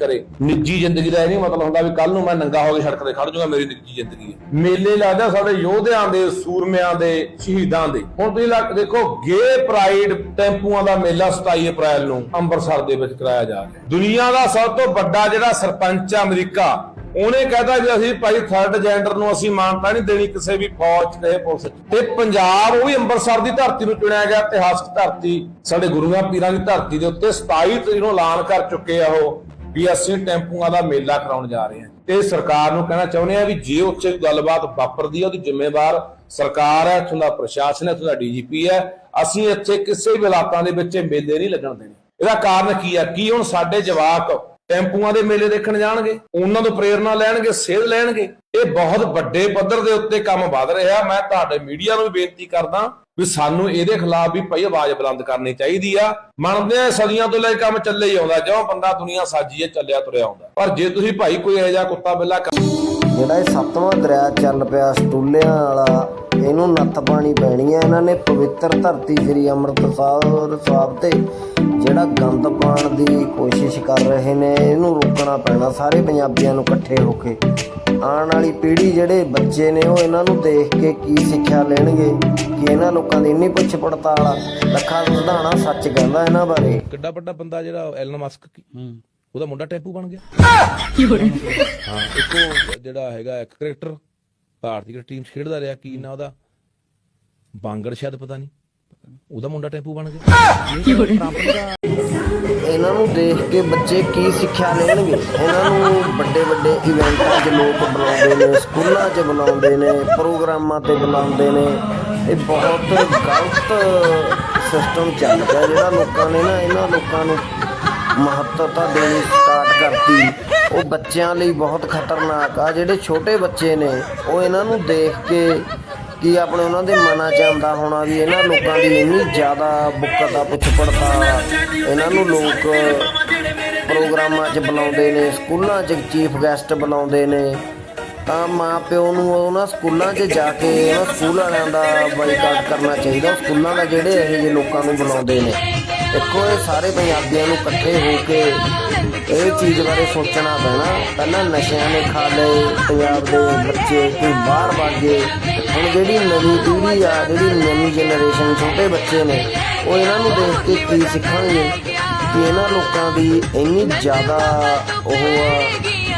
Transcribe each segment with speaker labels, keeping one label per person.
Speaker 1: ਕਰੇ। ਨਿੱਜੀ ਜ਼ਿੰਦਗੀ ਦਾ ਇਹ ਨਹੀਂ ਮਤਲਬ ਹੁੰਦਾ ਵੀ ਕੱਲ ਨੂੰ ਮੈਂ ਨੰਗਾ ਹੋ ਕੇ ਸੜਕ ਤੇ ਖੜ ਜਾਊਂਗਾ, ਮੇਰੀ ਨਿੱਜੀ ਜ਼ਿੰਦਗੀ ਹੈ। ਮੇਲੇ ਲੱਗਦਾ ਸਾਡੇ ਯੋਧਿਆਂ ਦੇ, ਸੂਰਮਿਆਂ ਦੇ, ਸ਼ਹੀਦਾਂ ਦੇ। ਹੁਣ ਤੁਸੀਂ ਲੱਗ, ਦੇਖੋ, ਗੇ ਪ੍ਰਾਈਡ ਟੈਂਪੂਆਂ ਦਾ ਮੇਲਾ 27 ਅਪ੍ਰੈਲ ਨੂੰ ਅੰਮ੍ਰਿਤਸਰ ਦੇ ਵਿੱਚ ਕਰਾਇਆ ਜਾ ਰਿਹਾ। ਦੁਨੀਆ ਦਾ ਸਭ ਤੋਂ ਵੱਡਾ ਜਿਹੜਾ ਸਰਪੰਚ ਆ ਅਮਰੀਕਾ, ਉਹਨੇ ਕਹਤਾ ਵੀ ਅਸੀਂ ਭਾਈ ਥਰਡ ਜੈਂਡਰ ਨੂੰ ਅਸੀਂ ਮਾਨਤਾ ਨਹੀਂ ਦੇਣੀ ਕਿਸੇ ਵੀ ਫੌਜ 'ਚ ਤੇ ਪੁਲਿਸ ਤੇ ਪੰਜਾਬ, ਉਹ ਵੀ ਅੰਮ੍ਰਿਤਸਰ ਦੀ ਧਰਤੀ ਨੂੰ ਚੁਣਿਆ ਗਿਆ, ਇਤਿਹਾਸਕ ਧਰਤੀ, ਸਾਡੇ ਗੁਰੂਆਂ, ਪੀਰਾਂ ਦੀ ਧਰਤੀ ਦੇ ਉੱਤੇ 27 ਤਰੀਕ ਨੂੰ ਐਲਾਨ ਕਰ ਚੁੱਕੇ ਆ ਉਹ। ਵੀ ਅਸੀਂ ਟੈਂਪੂਆਂ ਦਾ ਮੇਲਾ ਕਰਾਉਣ ਜਾ ਰਹੇ ਹਾਂ। ਤੇ ਸਰਕਾਰ ਨੂੰ ਕਹਿਣਾ ਚਾਹੁੰਦੇ ਆ ਵੀ ਜੇ ਉੱਥੇ ਗੱਲਬਾਤ ਵਾਪਰਦੀ ਆ, ਉਹਦੀ ਜ਼ਿੰਮੇਵਾਰ ਸਰਕਾਰ ਹੈ, ਇੱਥੋਂ ਦਾ ਪ੍ਰਸ਼ਾਸਨ ਹੈ, ਇੱਥੋਂ ਦਾ ਡੀਜੀਪੀ ਹੈ। ਅਸੀਂ ਇੱਥੇ ਕਿਸੇ ਵੀ ਹਾਲਾਤਾਂ ਦੇ ਵਿੱਚ ਮੇਲੇ ਨਹੀਂ ਲੱਗਣ ਦੇਣੇ। ਇਹਦਾ ਕਾਰਨ ਕੀ ਆ? ਕੀ ਹੁਣ ਸਾਡੇ ਜਵਾਕ ਟੈਂਪੂਆਂ ਦੇ ਮੇਲੇ ਦੇਖਣ ਜਾਣਗੇ? ਉਹਨਾਂ ਤੋਂ ਪ੍ਰੇਰਣਾ ਲੈਣਗੇ, ਸੇਧ ਲੈਣਗੇ? ਇਹ ਬਹੁਤ ਵੱਡੇ ਪੱਧਰ ਦੇ ਉੱਤੇ ਕੰਮ ਵਧ ਰਿਹਾ। ਮੈਂ ਤੁਹਾਡੇ ਮੀਡੀਆ ਨੂੰ ਵੀ ਬੇਨਤੀ ਕਰਦਾ ਵੀ ਸਾਨੂੰ ਇਹਦੇ ਖਿਲਾਫ ਵੀ ਭਈ ਆਵਾਜ਼ ਬੁਲੰਦ ਕਰਨੀ ਚਾਹੀਦੀ ਆ। ਮੰਨਦੇ ਆ ਸਦੀਆਂ ਤੋਂ ਲੈ ਕੰਮ ਚੱਲੇ ਹੀ ਆਉਂਦਾ, ਜਿਉਂ ਬੰਦਾ ਦੁਨੀਆ ਸਾਜੀ ਹੈ ਚੱਲਿਆ ਤੁਰਿਆ ਆਉਂਦਾ। ਪਰ ਜੇ ਤੁਸੀਂ ਭਾਈ ਕੋਈ ਇਹੋ ਜਿਹਾ ਕੁੱਤਾ ਬਿੱਲਾ
Speaker 2: ਜਿਹੜਾ ਇਹ ਸੱਤਵਾਂ ਦਰਿਆ ਚੱਲ ਪਿਆ ਸਟੂਲਿਆਂ ਵਾਲਾ, ਇਹਨੂੰ ਨੱਥ ਪਾਣੀ ਪੈਣੀ ਹੈ ਇਹਨਾਂ ਨੇ ਪਵਿੱਤਰ ਧਰਤੀ ਸ੍ਰੀ ਅੰਮ੍ਰਿਤਸਰ ਸਾਹਿਬ ਤੇ ਜਿਹੜਾ ਗੰਦ ਪਾਣ ਦੀ ਕੋਸ਼ਿਸ਼ ਕਰ ਰਹੇ ਨੇ, ਇਹਨੂੰ ਰੋਕਣਾ ਪੈਣਾ, ਸਾਰੇ ਪੰਜਾਬੀਆਂ ਨੂੰ ਇਕੱਠੇ ਹੋ ਕੇ। ਆਉਣ ਵਾਲੀ ਪੀੜ੍ਹੀ ਜਿਹੜੇ ਬੱਚੇ ਨੇ ਉਹ ਇਹਨਾਂ ਨੂੰ ਦੇਖ ਕੇ ਕੀ ਸਿੱਖਿਆ ਲੈਣਗੇ ਕਿ ਇਹਨਾਂ ਲੋਕਾਂ ਦੀ ਇੰਨੀ ਪੁੱਛ ਪੜਤਾਲ ਆ ਲੱਖਾਂ ਸਿਧਾਣਾ ਸੱਚ ਕਹਿੰਦਾ ਇਹਨਾਂ ਬਾਰੇ।
Speaker 1: ਕਿੱਡਾ ਵੱਡਾ ਬੰਦਾ ਜਿਹੜਾ ਐਲਨ ਮਸਕ ਉਹਦਾ ਮੁੰਡਾ ਟੈਂਪੂ ਬਣ ਗਿਆ। ਹਾਂ ਇੱਕੋ ਜਿਹੜਾ ਹੈਗਾ ਇੱਕ ਕ੍ਰਿਕਟਰ ਭਾਰਤੀ ਕ੍ਰਿਕਟ ਟੀਮ ਖੇਡਦਾ ਰਿਹਾ ਕੀ ਨਾ ਉਹਦਾ? ਬਾਂਗੜ ਸ਼ਾਇਦ ਪਤਾ ਨਹੀਂ। ਉਹਦਾ ਮੁੰਡਾ ਟੈਂਪੂ ਬਣ ਗਿਆ।
Speaker 2: ਇਹਨਾਂ ਨੂੰ ਦੇਖ ਕੇ ਬੱਚੇ ਕੀ ਸਿੱਖਿਆ ਲੈਣਗੇ? ਇਹਨਾਂ ਨੂੰ ਵੱਡੇ ਵੱਡੇ ਇਵੈਂਟਾਂ 'ਚ ਲੋਕ ਬੁਲਾਉਂਦੇ ਨੇ, ਸਕੂਲਾਂ 'ਚ ਬੁਲਾਉਂਦੇ ਨੇ, ਪ੍ਰੋਗਰਾਮਾਂ ਤੇ ਬੁਲਾਉਂਦੇ ਨੇ। ਇਹ ਬਹੁਤ ਗਲਤ ਸਿਸਟਮ ਚੱਲ ਪਿਆ, ਜਿਹੜਾ ਲੋਕਾਂ ਨੇ ਨਾ ਇਹਨਾਂ ਲੋਕਾਂ ਨੂੰ ਮਹੱਤਤਾ ਦੇਣੀ ਸਟਾਰਟ ਕਰਤੀ। ਉਹ ਬੱਚਿਆਂ ਲਈ ਬਹੁਤ ਖਤਰਨਾਕ ਆ, ਜਿਹੜੇ ਛੋਟੇ ਬੱਚੇ ਨੇ, ਉਹ ਇਹਨਾਂ ਨੂੰ ਦੇਖ ਕੇ ਕਿ ਆਪਣੇ ਉਹਨਾਂ ਦੇ ਮਨਾਂ 'ਚ ਆਉਂਦਾ ਹੋਣਾ ਵੀ ਇਹਨਾਂ ਲੋਕਾਂ ਦੀ ਇੰਨੀ ਜ਼ਿਆਦਾ ਬੁੱਕਤ ਆ ਪੁੱਛ ਪੜਤਾਲ ਇਹਨਾਂ ਨੂੰ ਲੋਕ ਪ੍ਰੋਗਰਾਮਾਂ 'ਚ ਬੁਲਾਉਂਦੇ ਨੇ, ਸਕੂਲਾਂ 'ਚ ਚੀਫ ਗੈਸਟ ਬੁਲਾਉਂਦੇ ਨੇ। ਤਾਂ ਮਾਂ ਪਿਓ ਨੂੰ ਉਹਨਾਂ ਸਕੂਲਾਂ 'ਚ ਜਾ ਕੇ, ਉਹਨਾਂ ਸਕੂਲ ਵਾਲਿਆਂ ਦਾ ਬਾਈਕਾਟ ਕਰਨਾ ਚਾਹੀਦਾ, ਸਕੂਲਾਂ ਦਾ ਜਿਹੜੇ ਇਹੋ ਜਿਹੇ ਲੋਕਾਂ ਨੂੰ ਬੁਲਾਉਂਦੇ ਨੇ। ਦੇਖੋ ਇਹ ਸਾਰੇ ਪੰਜਾਬੀਆਂ ਨੂੰ ਇਕੱਠੇ ਹੋ ਕੇ ਇਹ ਚੀਜ਼ ਬਾਰੇ ਸੋਚਣਾ ਪੈਣਾ। ਪਹਿਲਾਂ ਨਸ਼ਿਆਂ ਨੇ ਖਾ ਲਏ ਪੰਜਾਬ ਦੇ ਬੱਚੇ ਕੋਈ ਬਾਹਰ ਭਾਗੇ ਹੁਣ ਜਿਹੜੀ ਨਵੀਂ ਪੀੜ੍ਹੀ ਆ, ਜਿਹੜੀ ਨਵੀਂ ਜਨਰੇਸ਼ਨ ਛੋਟੇ ਬੱਚੇ ਨੇ, ਉਹ ਇਹਨਾਂ ਨੂੰ ਦੇਖ ਕੇ ਕੀ ਸਿੱਖਣਗੇ? ਕਿ ਇਹਨਾਂ ਲੋਕਾਂ ਦੀ ਇੰਨੀ ਜ਼ਿਆਦਾ ਉਹ ਆ,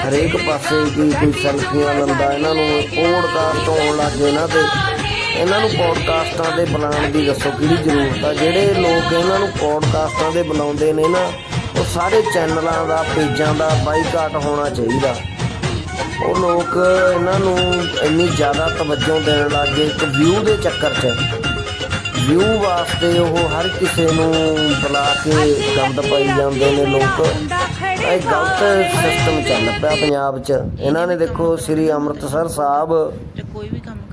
Speaker 2: ਹਰੇਕ ਪਾਸੇ ਕੀ ਕੋਈ ਸੈਲਫੀਆਂ ਲੰਦਾ, ਇਹਨਾਂ ਨੂੰ ਪੋਡਕਾਸਟ ਆਉਣ ਲੱਗ ਗਏ ਇਹਨਾਂ ਤੇ ਇਹਨਾਂ ਨੂੰ ਪੋਡਕਾਸਟਾਂ ਤੇ ਬੁਲਾਉਣ ਦੀ ਦੱਸੋ ਕਿਹੜੀ ਜ਼ਰੂਰਤ ਆ? ਜਿਹੜੇ ਲੋਕ ਇਹਨਾਂ ਨੂੰ ਪੋਡਕਾਸਟਾਂ ਦੇ ਬੁਲਾਉਂਦੇ ਨੇ ਨਾ, ਉਹ ਸਾਰੇ ਚੈਨਲਾਂ ਦਾ, ਪੇਜਾਂ ਦਾ ਬਾਈਕਾਟ ਹੋਣਾ ਚਾਹੀਦਾ। ਉਹ ਲੋਕ ਇਹਨਾਂ ਨੂੰ ਇੰਨੀ ਜ਼ਿਆਦਾ ਤਵੱਜੋ ਦੇਣ ਲੱਗ ਗਏ ਇੱਕ ਵਿਊ ਦੇ ਚੱਕਰ 'ਚ। ਵਿਊ ਵਾਸਤੇ ਉਹ ਹਰ ਕਿਸੇ ਨੂੰ ਬੁਲਾ ਕੇ ਗੰਦ ਪਾਈ ਜਾਂਦੇ ਨੇ ਲੋਕ। ਇਹ ਗਲਤ ਸਿਸਟਮ ਚੱਲ ਪਿਆ ਪੰਜਾਬ 'ਚ। ਇਹਨਾਂ ਨੇ ਦੇਖੋ ਸ੍ਰੀ ਅੰਮ੍ਰਿਤਸਰ ਸਾਹਿਬ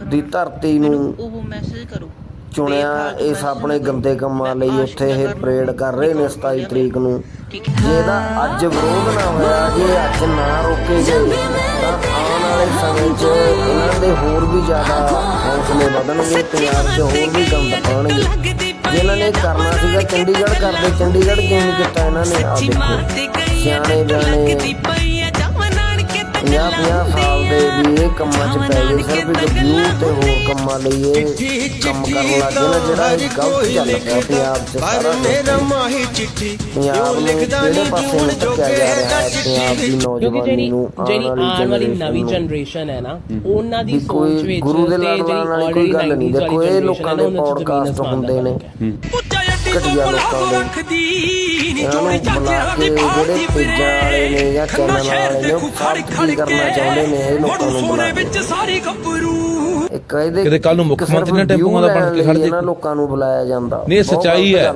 Speaker 2: ਦੀ ਧਰਤੀ ਨੂੰ
Speaker 3: ਉਹ ਮੈਸੇਜ ਕਰੋ
Speaker 2: ਚੁਣਿਆ ਇਸ ਆਪਣੇ ਗੰਦੇ ਕੰਮਾਂ ਲਈ ਉੱਥੇ ਇਹ ਪਰੇਡ ਕਰ ਰਹੇ ਨੇ 27 ਤਰੀਕ ਨੂੰ। ਜੇ ਇਹਦਾ ਅੱਜ ਵਿਰੋਧ ਨਾ ਹੋਇਆ, ਜੇ ਅੱਜ ਨਾ ਰੋਕੇ ਗਏ, ਤਾਂ ਆਉਣ ਵਾਲੇ ਸਮੇਂ 'ਚ ਇਹਨਾਂ ਦੇ ਹੋਰ ਵੀ ਜ਼ਿਆਦਾ ਹੌਸਲੇ ਵਧਣਗੇ ਪੰਜਾਬ 'ਚ ਹੋਰ ਵੀ ਗੰਦ ਪਾਉਣਗੇ ਜੇ ਇਹਨਾਂ ਨੇ ਕਰਨਾ ਸੀਗਾ ਚੰਡੀਗੜ੍ਹ ਕਰਦੇ ਚੰਡੀਗੜ੍ਹ ਕਿਉਂ ਨਹੀਂ ਕੀਤਾ ਇਹਨਾਂ ਨੇ? ਆ ਦੇਖੋ ਸਿਆਣੇ ਬਿਆਣੇ 50 50 ਸਾਲ ਦੇ ਵੀ ਇਹ ਕੰਮਾਂ 'ਚ ਪੈ ਗਏ ਇੱਕ ਵਿਊ ਤੇ ਹੋਰ ਕੰਮਾਂ ਲਈ ਇਹ ਕੰਮ ਕਰਨ ਲੱਗ ਗਏ ਨਾ ਜਿਹੜਾ ਇਹ ਗਲਤ ਚੱਲ ਪਿਆ ਪੰਜਾਬ 'ਚ ਸਾਰਾ ਕੁਛ।
Speaker 4: ਮਾਹੀ ਚਿੱਠੀ
Speaker 2: ਪੰਜਾਬ ਨੂੰ ਕਿਹੜੇ ਪਾਸੇ ਨੂੰ ਧੱਕਿਆ ਜਾ ਰਿਹਾ ਹੈ ਪੰਜਾਬ ਦੀ
Speaker 5: ਕਿਉਂਕਿ
Speaker 2: ਨੌਜਵਾਨੀ
Speaker 5: ਜਿਹੜੀ
Speaker 2: ਨੂੰ
Speaker 5: ਜਿਹੜੀ ਆਉਣ ਵਾਲੀ ਨਵੀਂ
Speaker 2: ਨੂੰ।
Speaker 5: ਜਨਰੇਸ਼ਨ ਹੈ ਨਾ ਉਹਨਾਂ ਦੀ
Speaker 2: ਵੀ
Speaker 5: ਸੋਚ ਵਿੱਚ
Speaker 2: ਗੁਰੂ ਦੇ
Speaker 5: ਤੇ ਜਿਹੜੀ
Speaker 2: ਵਾਲੀ ਕੋਈ ਗੱਲ ਨਹੀਂ
Speaker 5: 90s
Speaker 2: ਦੇਖੋ ਇਹ
Speaker 5: ਵਾਲੀ
Speaker 2: ਲੋਕਾਂ ਦੇ
Speaker 5: generation ਹੈ ਨਾ, ਉਹਨਾਂ 'ਚ
Speaker 2: ਪੋਡਕਾਸਟ ਹੁੰਦੇ ਨੇ।
Speaker 4: ਘਟਿਆ
Speaker 2: ਲੋਕਾਂ ਦੇ ਇਹਨਾਂ ਨੂੰ ਬੁਲਾ ਕੇ ਜਿਹੜੇ ਪੇਜਾਂ ਵਾਲੇ ਨੇ ਜਾਂ ਚੈਨਲ ਵਾਲੇ ਨੇ ਉਹ ਕੀ ਕਰਨਾ ਚਾਹੁੰਦੇ ਨੇ ਇਹ ਲੋਕਾਂ ਨੂੰ ਬੁਲਾ ਕੇ।
Speaker 4: ਵਿੱਚ ਸਾਰੀ ਗੱਭਰੂ।
Speaker 2: ਇੱਕ ਇਹਦੇ
Speaker 1: ਕਿਤੇ ਕੱਲ੍ਹ ਨੂੰ ਮੁੱਖ ਮੰਤਰੀ ਨੇ ਟੈਂਪੂਆਂ ਦਾ ਬਣ ਕੇ
Speaker 2: ਲਈ
Speaker 1: ਜੇ।
Speaker 2: ਇਹਨਾਂ ਲੋਕਾਂ ਨੂੰ ਬੁਲਾਇਆ ਜਾਂਦਾ।
Speaker 1: ਨਹੀਂ, ਸੱਚਾਈ ਹੈ।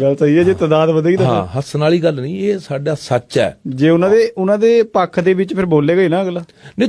Speaker 6: ਗੱਲ ਸਹੀ ਹੈ ਜੇ ਤਦਾਦ ਵਧੇਗੀ ਤਾਂ
Speaker 1: ਹਾਂ ਹੱਸਣ ਵਾਲੀ ਗੱਲ ਨਹੀਂ ਇਹ ਸਾਡਾ ਸੱਚ ਹੈ।
Speaker 6: ਜੇ ਉਹਨਾਂ ਦੇ ਉਹਨਾਂ ਦੇ ਪੱਖ ਦੇ ਵਿੱਚ ਫਿਰ ਬੋਲੇਗਾ ਹੀ ਨਾ ਅਗਲਾ।
Speaker 1: ਨਹੀਂ